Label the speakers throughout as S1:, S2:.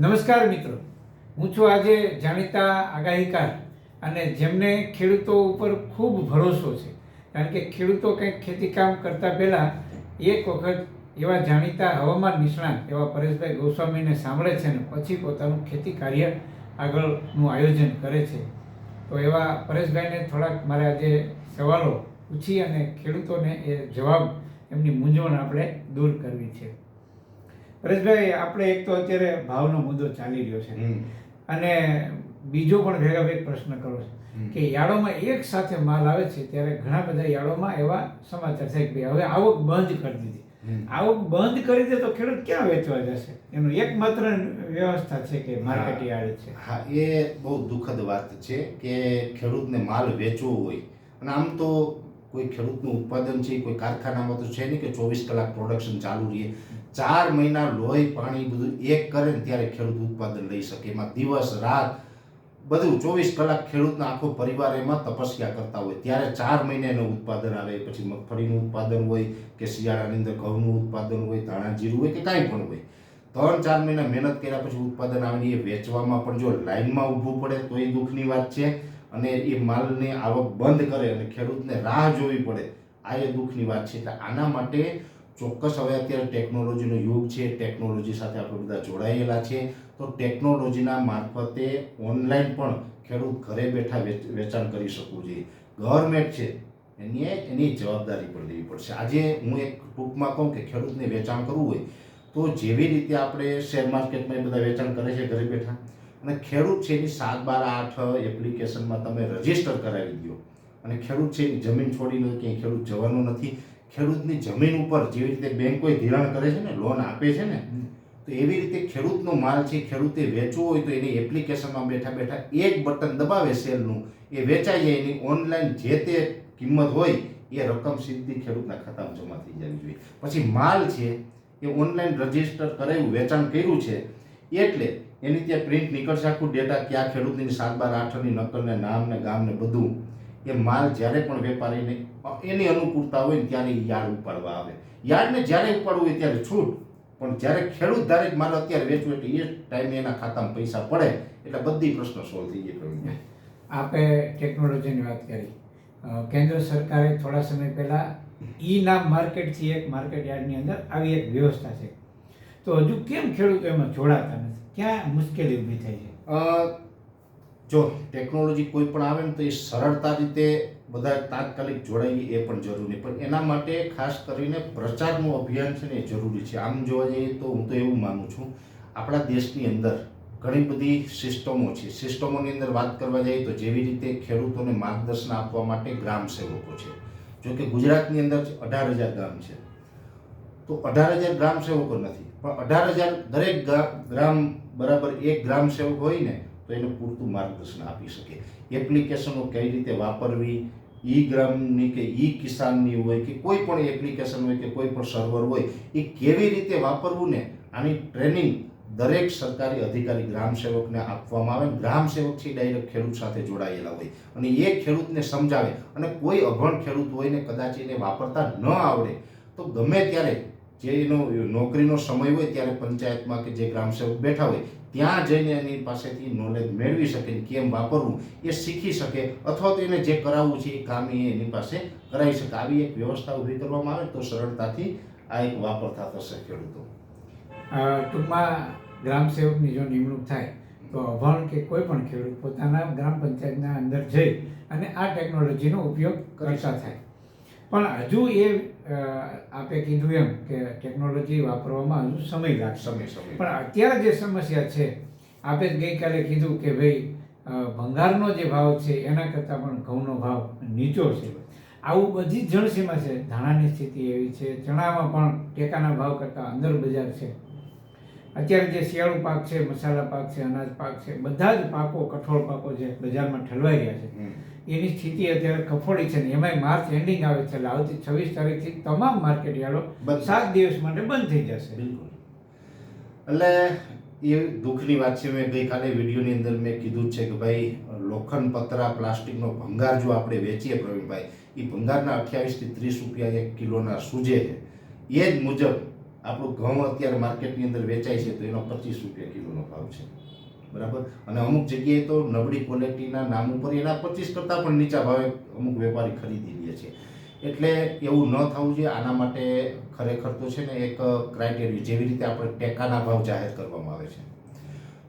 S1: નમસ્કાર મિત્રો. હું છું આજે જાણીતા આગાહીકાર અને જેમને ખેડૂતો ઉપર ખૂબ ભરોસો છે. કારણ કે ખેડૂતો કંઈક ખેતીકામ કરતા પહેલાં એક વખત એવા જાણીતા હવામાન નિષ્ણાત એવા પરેશભાઈ ગોસ્વામીને સાંભળે છે અને પછી પોતાનું ખેતી કાર્ય આગળનું આયોજન કરે છે. તો એવા પરેશભાઈને થોડાક મારે આજે સવાલો પૂછી અને ખેડૂતોને એ જવાબ એમની મૂંઝવણ આપણે દૂર કરવી છે. પરેશભાઈ આપણે એક તો અત્યારે ભાવનો મુદ્દો ચાલી રહ્યો છે. અને બીજો પણ ભેગા ભેગ પ્રશ્ન કરો છે. કે યાળોમાં એક સાથે માલ આવે છે ત્યારે ઘણા બધા યાળોમાં એવા સમાચાર છે કે હવે આવક બંધ કરી દીધી. આવક બંધ કરી દે તો ખેડૂત ક્યાં વેચવા જશે? એનું એકમાત્ર વ્યવસ્થા છે કે માર્કેટ યાર્ડ છે.
S2: હા એ બહુ દુઃખદ વાત છે કે ખેડૂતને માલ વેચવો હોય. અને આમ તો કોઈ ખેડૂતનું ઉત્પાદન છે કોઈ કારખાનામાં તો છે નહીં કે ચોવીસ કલાક પ્રોડક્શન ચાલુ રહે. ચાર મહિના લોહી, પાણી બધું એક કરે ને ત્યારે ખેડૂત ઉત્પાદન લઈ શકે. એમાં દિવસ, રાત બધું ચોવીસ કલાક ખેડૂતના આખો પરિવાર એમાં તપસ્યા કરતા હોય. ત્યારે ચાર મહિને એનું ઉત્પાદન આવે, પછી મગફળીનું ઉત્પાદન હોય કે શિયાળાની અંદર ઘઉંનું ઉત્પાદન હોય, ધાણા, જીરું હોય કે કાંઈ પણ હોય. ત્રણ, ચાર મહિના મહેનત કર્યા પછી ઉત્પાદન આવે એ વેચવામાં પણ જો લાઈનમાં ઊભું પડે તો એ દુઃખની વાત છે. અને એ માલની આવક બંધ કરે અને ખેડૂતને રાહ જોવી પડે. આ એ દુઃખની વાત છે. એટલે આના માટે ચોક્કસ હવે અત્યારે ટેકનોલોજીનો યુગ છે ટેકનોલોજી સાથે આપણે બધા જોડાયેલા છે. તો ટેકનોલોજીના મારફતે ઓનલાઈન પણ ખેડૂત ઘરે બેઠા વેચ- વેચાણ કરી શકવું જોઈએ. ગવર્મેન્ટ છે, એની એની જવાબદારી પણ લેવી પડશે. આજે હું એક ટૂંકમાં કહું કે ખેડૂતને વેચાણ કરવું હોય, તો જેવી રીતે આપણે શેર માર્કેટમાં એ બધા વેચાણ કરે છે ઘરે બેઠા, અને ખેડૂત છે એની સાત બાર આઠ એપ્લિકેશનમાં તમે રજિસ્ટર કરાવી દો. અને ખેડૂત છે એની જમીન છોડીને ક્યાંય ખેડૂત જવાનો નથી. ખેડૂતની જમીન ઉપર જેવી રીતે બેંકોએ ધિરાણ કરે છે ને લોન આપે છે ને તો એવી રીતે ખેડૂતનો માલ છે ખેડૂતે વેચવો હોય તો એની એપ્લિકેશનમાં બેઠા બેઠા એક બટન દબાવે સેલનું એ વેચાઈ જાય એની ઓનલાઈન જે તે કિંમત હોય એ રકમ સીધી ખેડૂતના ખાતામાં જમા થઈ જવી જોઈએ. પછી માલ છે એ ઓનલાઈન રજિસ્ટર કરાયું વેચાણ કર્યું છે એટલે એની ત્યાં પ્રિન્ટ નીકળશે આખું ડેટા ક્યાં ખેડૂતની સાત બાર આઠની નકલને નામ ને ગામ ને બધું. એ માલ જ્યારે પણ વેપારીને એની અનુકૂળતા હોય ને ત્યારે યાર્ડ ઉપાડવા આવે. યાર્ડને જ્યારે ઉપાડવું હોય ત્યારે છૂટ પણ જ્યારે ખેડૂત ધારે માલ અત્યારે વેચવું એટલે એ ટાઈમે એના ખાતામાં પૈસા પડે એટલે બધી પ્રશ્નો સોલ્વ થઈ જાય
S1: આપે ટેકનોલોજીની વાત કરી. કેન્દ્ર સરકારે થોડા સમય પહેલાં ઈ નામ માર્કેટ છે એક માર્કેટ યાર્ડની અંદર આવી એક વ્યવસ્થા છે. તો હજુ કેમ ખેડૂતો એમાં જોડાતા નથી? ક્યાં મુશ્કેલી ઊભી થઈ છે?
S2: જો ટેકનોલોજી કોઈ પણ આવે ને તો એ સરળતા રીતે બધા તાત્કાલિક જોડાઈએ એ પણ જરૂરી. પણ એના માટે ખાસ કરીને પ્રચારનું અભિયાન છે ને એ જરૂરી છે. આમ જોવા જઈએ તો હું તો એવું માનું છું, આપણા દેશની અંદર ઘણી બધી સિસ્ટમો છે. સિસ્ટમોની અંદર વાત કરવા જઈએ તો જેવી રીતે ખેડૂતોને માર્ગદર્શન આપવા માટે ગ્રામ સેવકો છે. જો કે ગુજરાતની અંદર અઢાર હજાર ગામ છે. તો અઢાર હજાર ગ્રામ સેવકો નથી. પણ અઢાર હજાર દરેક ગ્રામ બરાબર એક ગ્રામ સેવક હોય ને તો એને પૂરતું માર્ગદર્શન આપી શકે. એપ્લિકેશનો કઈ રીતે વાપરવી, ઈ ગ્રામની કે ઈ કિસાનની હોય કે કોઈ પણ એપ્લિકેશન હોય કે કોઈ પણ સર્વર હોય, એ કેવી રીતે વાપરવું ને આની ટ્રેનિંગ દરેક સરકારી અધિકારી ગ્રામ સેવકને આપવામાં આવે. ગ્રામ સેવક છે ડાયરેક્ટ ખેડૂત સાથે જોડાયેલા હોય અને એ ખેડૂતને સમજાવે. અને કોઈ અભણ ખેડૂત હોય ને કદાચ એને વાપરતા ન આવડે, તો ગમે ત્યારે જે એનો નોકરીનો સમય હોય ત્યારે પંચાયતમાં કે જે ગ્રામ સેવક બેઠા હોય ત્યાં જઈને એની પાસેથી નોલેજ મેળવી શકે કેમ વાપરવું એ શીખી શકે અથવા તો એને જે કરાવવું છે એ કામ એ એની પાસે કરાવી શકે. આવી એક વ્યવસ્થા ઊભી કરવામાં આવે તો સરળતાથી આ એક વાપરતા થશે ખેડૂતો.
S1: ટૂંકમાં ગ્રામ સેવકની જો નિમણૂક થાય તો અભણ કે કોઈ પણ ખેડૂત પોતાના ગ્રામ પંચાયતના અંદર જઈ અને આ ટેકનોલોજીનો ઉપયોગ કરતા થાય. પણ હજુ એ આપે કીધું એમ કે ટેકનોલોજી વાપરવામાં હજુ સમય લાગશે.
S2: સમય સમય.
S1: પણ અત્યારે જે સમસ્યા છે આપે ગઈકાલે કીધું કે ભાઈ ભંગારનો જે ભાવ છે એના કરતાં પણ ઘઉંનો ભાવ નીચો છે. આવું બધી જ જણસીમાં છે. ધાણાની સ્થિતિ એવી છે. ચણામાં પણ ટેકાના ભાવ કરતાં અંદર બજાર છે. અત્યારે જે શિયાળુ પાક છે મસાલા પાક છે અનાજ પાક છે બધા જ પાકો કઠોળ પાકો જે બજારમાં ઠલવાઈ રહ્યા છે. એની સ્થિતિ અત્યારે કફોડી છે ને એમાંય માર્ચ એન્ડિંગ આવે છે એટલે આવતી છવ્વીસ તારીખથી તમામ માર્કેટ યાર્ડો. સાત દિવસ માટે બંધ થઈ જશે.
S2: બિલકુલ. એટલે એ દુઃખની વાત છે મેં ગઈકાલે વિડીયોની અંદર મેં કીધું છે કે ભાઈ લોખંડ પતરા પ્લાસ્ટિકનો ભંગાર જો આપણે વેચીએ પ્રવીણભાઈ એ ભંગારના અઠ્યાવીસથી ત્રીસ રૂપિયા એક કિલોના સૂજે છે. એ જ મુજબ આપણું ઘઉં અત્યારે માર્કેટની અંદર વેચાય છે તો એનો પચીસ રૂપિયા કિલોનો ભાવ છે. બરાબર? અને અમુક જગ્યાએ તો નબળી ક્વોલિટીના નામ ઉપર એના પચીસ કરતાં પણ નીચા ભાવે અમુક વેપારી ખરીદી લે છે. એટલે એવું ન થવું જોઈએ. આના માટે ખરેખર તો છે ને એક ક્રાઇટેરિયા જેવી રીતે આપણે ટેકાના ભાવ જાહેર કરવામાં આવે છે.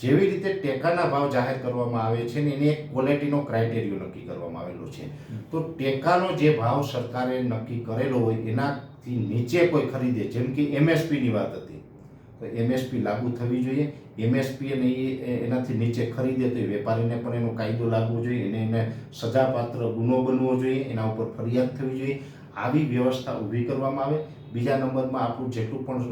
S2: જેવી રીતે ટેકાના ભાવ જાહેર કરવામાં આવે છે ને એને એક ક્વોલિટીનો ક્રાઇટેરિયો નક્કી કરવામાં આવેલો છે. તો ટેકાનો જે ભાવ સરકારે નક્કી કરેલો હોય એનાથી નીચે કોઈ ખરીદે, જેમ કે એમએસપીની વાત હતી. તો એમએસપી લાગુ થવી જોઈએ. એમએસપી અને એ એનાથી નીચે ખરીદે તો એ વેપારીને પણ એનો કાયદો લાગવો જોઈએ એને એને સજાપાત્ર ગુનો બનવો જોઈએ, એના ઉપર ફરિયાદ થવી જોઈએ. આવી વ્યવસ્થા ઊભી કરવામાં આવે. બીજા નંબરમાં આપણું જેટલું પણ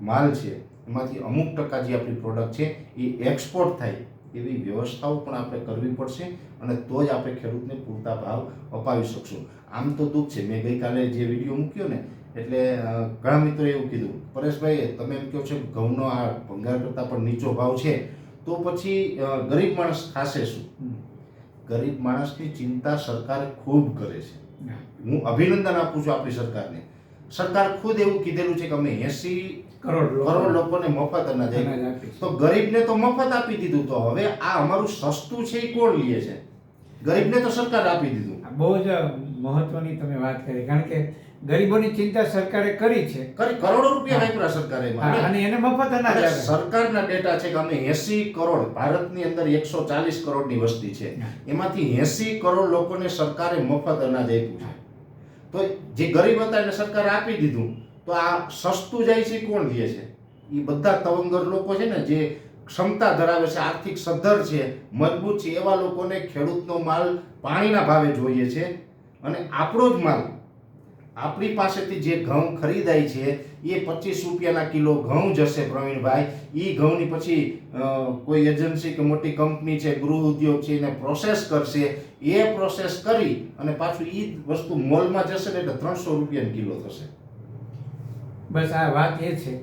S2: માલ છે, એમાંથી અમુક ટકા જે આપણી પ્રોડક્ટ છે, એ એક્સપોર્ટ થાય. એવી વ્યવસ્થાઓ પણ આપણે કરવી પડશે અને તો જ આપણે ખેડૂતને પૂરતા ભાવ અપાવી શકશું. આમ તો દુઃખ છે. મેં ગઈકાલે જે વીડિયો મૂક્યો ને એટલે ઘણા મિત્રોએ એવું કીધું પરેશભાઈ તમે એમ કહો છો કે ઘઉંનો આ ભંગાર કરતાં પણ નીચો ભાવ છે તો પછી ગરીબ માણસ ખાશે શું? ગરીબ માણસની ચિંતા સરકાર ખૂબ કરે છે.
S1: હું.
S2: અભિનંદન આપું છું આપણી સરકારને. સરકાર ખુદ એવું કીધેલું છે કે અમે એસી
S1: કરોડ
S2: કરોડ લોકોને મફત અનાજ તો ગરીબને તો મફત આપી દીધું તો હવે આ અમારું સસ્તું છે એ કોણ લે છે? ગરીબને તો સરકાર આપી દીધું.
S1: બહુ જ મહત્વની તમે વાત કરી. કારણ કે ગરીબોની ચિંતા સરકારે કરી છે.
S2: કરી કરોડો રૂપિયા વાપર્યા સરકારે
S1: અને એને મફત અનાજ
S2: અને સરકારના ડેટા છે કે અમે 80 કરોડ ભારતની અંદર એકસો ચાલીસ કરોડની વસ્તી છે. એમાંથી 80 કરોડ લોકોને સરકારે મફત અનાજ આપ્યું છે. તો જે ગરીબ હતા એને સરકારે આપી દીધું. તો આ સસ્તું જાય છે કોણ લે છે? એ બધા તવંગર લોકો છે ને જે ક્ષમતા ધરાવે છે આર્થિક સદ્ધર છે મજબૂત છે એવા લોકોને ખેડૂતનો માલ પાણીના ભાવે જોઈએ છે. અને આપણો જ માલ આપણી પાસેથી જે ઘઉં ખરીદાય છે એ પચીસ રૂપિયાના કિલો ઘઉં જશે પ્રવીણભાઈ. એ ઘઉંની પછી કોઈ એજન્સી કે મોટી કંપની છે ગૃહ ઉદ્યોગ છે એને પ્રોસેસ કરશે. એ પ્રોસેસ કરી અને પાછું એ વસ્તુ મોલમાં જશે ને એટલે ત્રણસો રૂપિયાનો કિલો થશે.
S1: બસ આ વાત એ છે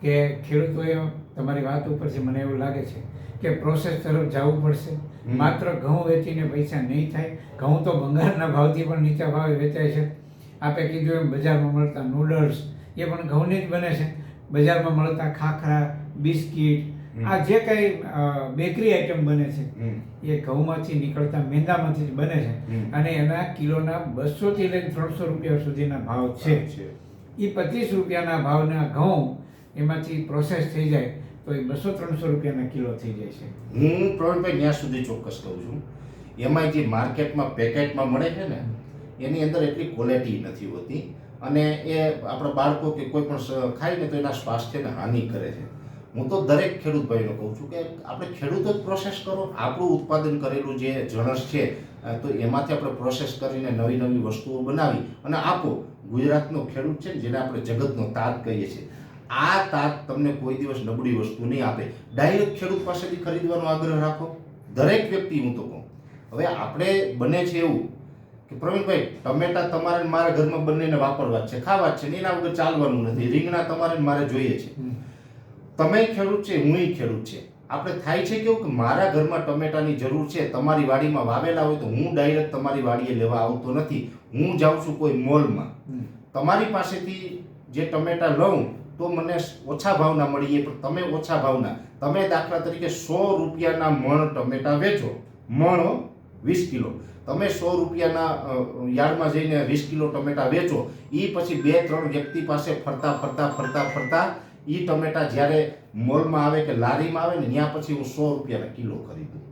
S1: કે ખેડૂતોએ તમારી વાત ઉપરથી મને એવું લાગે છે કે પ્રોસેસ તરફ જવું પડશે. માત્ર ઘઉં વેચીને પૈસા નહીં થાય. ઘઉં તો બંગાળના ભાવથી પણ નીચા ભાવે વેચાય છે. આપે કીધું એમ બજારમાં મળતા નૂડલ્સ એ પણ ઘઉંની જ બને છે. બજારમાં મળતા ખાખરા બિસ્કિટ આ જે કંઈ બેકરી આઇટમ બને છે એ ઘઉંમાંથી નીકળતા મેંદામાંથી જ બને છે. અને એના કિલોના બસોથી લઈને ત્રણસો રૂપિયા સુધીના ભાવ છે. એ પચીસ રૂપિયાના ભાવના ઘઉં એમાંથી પ્રોસેસ થઈ જાય તો એ બસો ત્રણસો રૂપિયાના કિલો થઈ જાય છે.
S2: હું પ્રવીણભાઈ ત્યાં સુધી ચોક્કસ કહું છું. એમાં જે માર્કેટમાં પેકેટમાં મળે છે ને એની અંદર એટલી ક્વોલિટી નથી હોતી. અને એ આપણા બાળકો કે કોઈ પણ ખાય ને તો એના સ્વાસ્થ્યને હાનિ કરે છે. હું તો દરેક ખેડૂત ભાઈને કહું છું કે આપણે ખેડૂતો જ પ્રોસેસ કરો. આપણું ઉત્પાદન કરેલું જે જણસ છે તો એમાંથી આપણે પ્રોસેસ કરીને નવી નવી વસ્તુઓ બનાવી અને આપો. ગુજરાતનો ખેડૂત છે ને, જેને આપણે જગતનો તાત કહીએ છીએ. આ તાત તમને કોઈ દિવસ નબળી વસ્તુ નહીં આપે. ડાયરેક્ટ ખેડૂત પાસેથી ખરીદવાનો આગ્રહ રાખો. દરેક વ્યક્તિ હું તો કહું. હવે આપણે બને છે એવું કે પ્રવીણભાઈ ટમેટા તમારે મારા ઘરમાં બંનેને વાપરવા છે. ખાવા છે એના વગર ચાલવાનું નથી. રીંગણા તમારે મારે જોઈએ છે. તમે ખેડૂત છે હું ખેડૂત છે. આપણે થાય છે કેવું કે મારા ઘરમાં ટમેટાની જરૂર છે તમારી વાડીમાં વાવેલા હોય તો હું ડાયરેક્ટ તમારી વાડીએ લેવા આવતો નથી. હું જાઉં છું કોઈ મોલમાં. તમારી પાસેથી જે ટમેટા લઉં તો મને ઓછા ભાવના મળીએ પણ તમે ઓછા ભાવના. તમે દાખલા તરીકે સો રૂપિયાના મણ ટમેટા વેચો. મણો વીસ કિલો. તમે સો રૂપિયાના યાર્ડમાં જઈને વીસ કિલો ટમેટા વેચો એ પછી બે ત્રણ વ્યક્તિ પાસે ફરતા ફરતા ફરતા ફરતા એ ટમેટા જ્યારે મોલમાં આવે કે લારીમાં આવે ને ત્યાં પછી હું સો રૂપિયાના કિલો ખરીદું.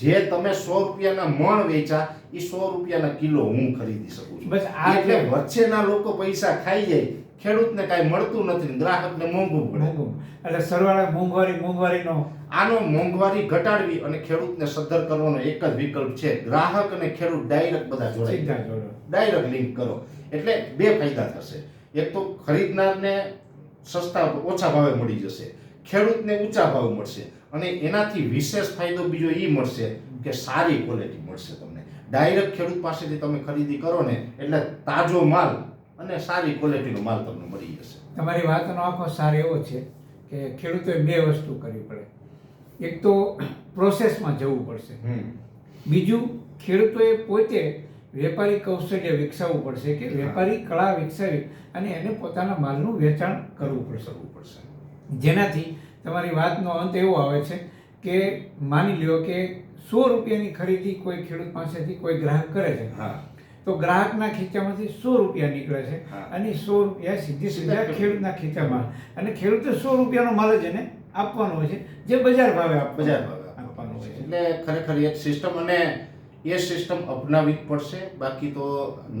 S2: જે તમે સો રૂપિયાના મણ વેચા એ સો રૂપિયાના કિલો હું ખરીદી શકું છું.
S1: આ
S2: એટલે વચ્ચેના લોકો પૈસા ખાઈ જાય ખેડૂતને કાંઈ મળતું નથી ગ્રાહકને મોંઘું પડે.
S1: એટલે સરવાળે મોંઘવારી મોંઘવારીનો
S2: આનો મોંઘવારી ઘટાડવી અને ખેડૂતને સદ્ધર કરવાનો એક જ વિકલ્પ છે. ગ્રાહક અને ખેડૂત ડાયરેક્ટ બધા
S1: જોડાય.
S2: ડાયરેક્ટ લિંક કરો. એટલે બે ફાયદા થશે. એક તો ખરીદનારને સસ્તા ઓછા ભાવે મળી જશે. ખેડૂતને ઊંચા ભાવ મળશે. અને એનાથી વિશેષ ફાયદો બીજો એ મળશે કે સારી ક્વોલિટી મળશે તમને. ડાયરેક્ટ ખેડૂત પાસેથી તમે ખરીદી કરો ને એટલે તાજો માલ અને સારી ક્વોલિટીનો માલ તમને મળી જશે.
S1: તમારી વાતનો આખો સાર એવો છે કે ખેડૂતોએ બે વસ્તુ કરવી પડે. એક તો પ્રોસેસમાં જવું પડશે. બીજું ખેડૂતોએ પોતે વેપારી કૌશલ્ય વિકસાવવું પડશે કે વેપારી કળા વિકસાવી અને એને પોતાના માલનું વેચાણ કરવું પડશે.
S2: પડશે.
S1: જેનાથી તમારી વાતનો અંત એવો આવે છે કે માની લ્યો કે સો રૂપિયાની ખરીદી કોઈ ખેડૂત પાસેથી કોઈ ગ્રાહક કરે છે.
S2: હા.
S1: તો ગ્રાહકના ખીચામાંથી સો રૂપિયા નીકળે છે. અને સો રૂપિયા સીધી સીધા ખેડૂતના ખીચામાં. અને ખેડૂતે સો રૂપિયાનો માલ જ એને આપવાનો હોય છે જે બજાર ભાવે
S2: બજાર ભાવે
S1: આપવાનો હોય છે.
S2: એટલે ખરેખર એક સિસ્ટમ અને એ સિસ્ટમ અપનાવવી જ પડશે. બાકી તો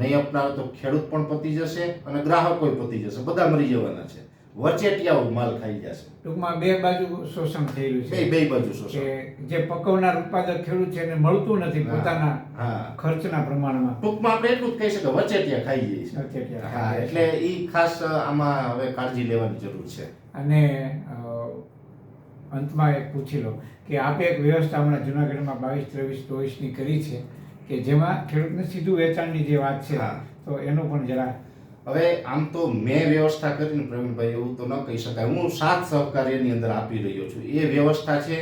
S2: નહીં અપનાવે તો ખેડૂત પણ પતી જશે અને ગ્રાહકોય પતી જશે. બધા મરી જવાના છે. વચેટિયાઓ માલ ખાઈ જશે
S1: ટૂંકમાં બે બાજુ શોષણ થયેલું છે.
S2: બે બાજુ શોષણ.
S1: જે પકવનાર ઉત્પાદક ખેડૂત છે એને મળતું નથી પોતાના
S2: હા.
S1: ખર્ચના પ્રમાણમાં.
S2: ટૂંકમાં આપણે એટલું જ કહી શકીએ વચેટિયા ખાઈ જાય છે હા એટલે એ ખાસ આમાં હવે કાળજી લેવાની જરૂર છે.
S1: અને અંતમાં એક પૂછી લો કે આપે એક વ્યવસ્થા હમણાં જુનાગઢમાં બાવીસ ત્રેવીસ ચોવીસની કરી છે કે જેમાં ખેડૂતને સીધું વેચાણની જે વાત છે તો એનું પણ જરા
S2: હવે આમ તો મેં વ્યવસ્થા કરીને પ્રવીણભાઈ એવું તો ન કહી શકાય. હું સાત સહકાર્યની અંદર આપી રહ્યો છું. એ વ્યવસ્થા છે,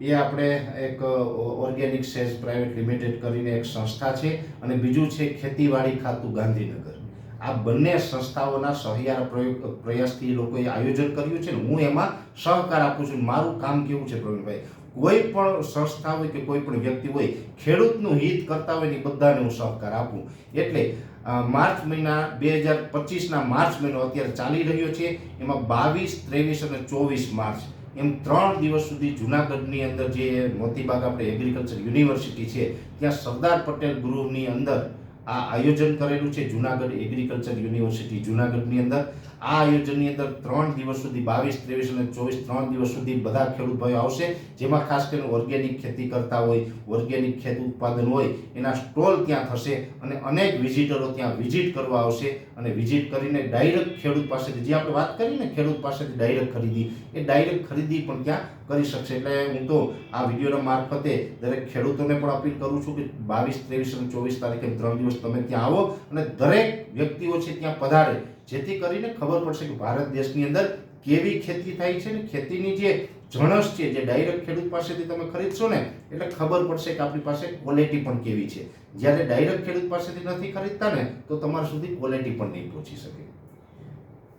S2: એ આપણે એક ઓર્ગેનિક સેલ્સ પ્રાઇવેટ લિમિટેડ કરીને એક સંસ્થા છે અને બીજું છે ખેતીવાડી ખાતું ગાંધીનગર. આ બંને સંસ્થાઓના સહિયારા પ્રયાસથી લોકોએ આયોજન કર્યું છે ને હું એમાં સહકાર આપું છું. મારું કામ કેવું છે પ્રવીણભાઈ? કોઈ પણ સંસ્થા હોય કે કોઈ પણ વ્યક્તિ હોય, ખેડૂતનું હિત કરતા હોય ને બધાને હું સહકાર આપું. એટલે માર્ચ મહિના બે હજાર પચીસના માર્ચ મહિનો અત્યારે ચાલી રહ્યો છે. એમાં બાવીસ, ત્રેવીસ અને ચોવીસ માર્ચ. એમ ત્રણ દિવસ સુધી જુનાગઢની અંદર જે મોતીબાગ આપણે એગ્રીકલ્ચર યુનિવર્સિટી છે, ત્યાં સરદાર પટેલ ગૃહની અંદર આ આયોજન કરેલું છે જુનાગઢ એગ્રીકલ્ચર યુનિવર્સિટી જુનાગઢની અંદર. આ આયોજનની અંદર ત્રણ દિવસ સુધી બાવીસ, ત્રેવીસ અને ચોવીસ, ત્રણ દિવસ સુધી બધા ખેડૂત ભાઈઓ આવશે, જેમાં ખાસ કરીને ઓર્ગેનિક ખેતી કરતા હોય, ઓર્ગેનિક ખેત ઉત્પાદન હોય, એના સ્ટોલ ત્યાં થશે અને અનેક વિઝિટરો ત્યાં વિઝિટ કરવા આવશે અને વિઝિટ કરીને ડાયરેક્ટ ખેડૂત પાસેથી, જે આપણે વાત કરી ને ખેડૂત પાસેથી ડાયરેક્ટ ખરીદી, એ ડાયરેક્ટ ખરીદી પણ ત્યાં કરી શકશે. એટલે હું તો આ વિડીયોના મારફતે દરેક ખેડૂતોને પણ અપીલ કરું છું કે બાવીસ, ત્રેવીસ અને ચોવીસ તારીખે ત્રણ દિવસ તમે ત્યાં આવો અને દરેક વ્યક્તિઓ છે ત્યાં પધારે. જેથી કરીને ખબર પડશે કે ભારત દેશની અંદર કેવી ખેતી થાય છે ને ખેતીની જે જણસ છે, જે ડાયરેક્ટ ખેડૂત પાસેથી તમે ખરીદશો ને, એટલે ખબર પડશે કે આપણી પાસે ક્વોલિટી પણ કેવી છે. જ્યારે ડાયરેક્ટ ખેડૂત પાસેથી નથી ખરીદતા ને, તો તમારા સુધી ક્વોલિટી પણ નહીં પહોંચી શકે.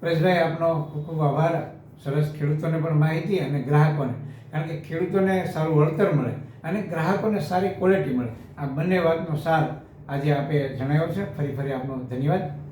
S1: પરેશભાઈ, આપનો ખૂબ ખૂબ આભાર. સરસ ખેડૂતોને પણ માહિતી અને ગ્રાહકોને. કારણ કે ખેડૂતોને સારું વળતર મળે અને ગ્રાહકોને સારી ક્વોલિટી મળે. આ બંને વાતનો સાર આજે આપે જણાવ્યો છે. ફરી ફરી આપનો ધન્યવાદ.